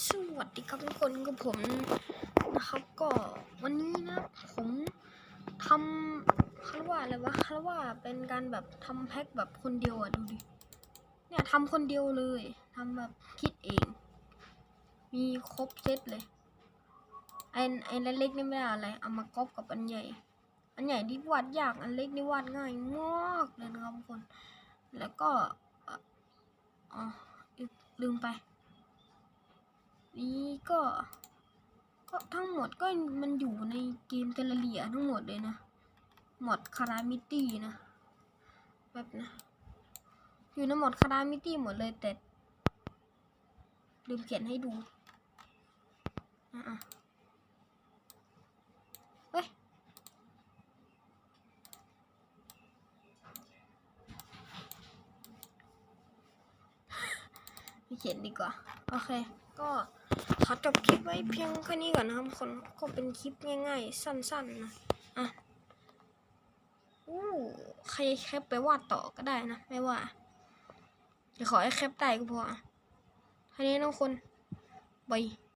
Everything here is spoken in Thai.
สวัสดีครับทุกคนกับผมนะครับก็วันนี้นะผมทำเขารว่าอะไรวะเขารว่าเป็นการแบบทำแพ็คแบบคนเดียวอะดูดิเนี่ยทำคนเดียวเลยทำแบบคิดเอง มีครบเซตเลยไอ้ไอ้เล็กนี่ไม่ได้อะไรเอามาก๊อปกับอันใหญ่ อันใหญ่ที่วาดยากอันเล็กนี่วาดง่ายมากเลยนะครับทุกคน แล้วก็อ๋อลืมไป นี่ก็ ก็ทั้งหมดก็มันอยู่ในเกมเทเลเรียทั้งหมดเลยนะหมดคารามิตี้นะแบบนะ อยู่ในหมดคารามิตี้หมดเลยแต่ลืมเขียนให้ดูอะเฮ้ยเขียนดีกว่า โอเค ก็ขอจบคลิปไว้เพียงแค่นี้ก่อนนะครับทุกคนก็เป็นคลิปง่าย ๆ สั้นๆนะอะอู้ใครแคปไปวาดต่อก็ได้นะ ไม่ว่าจะขอให้แคปได้ก็พออะแค่นี้นะทุกคนบาย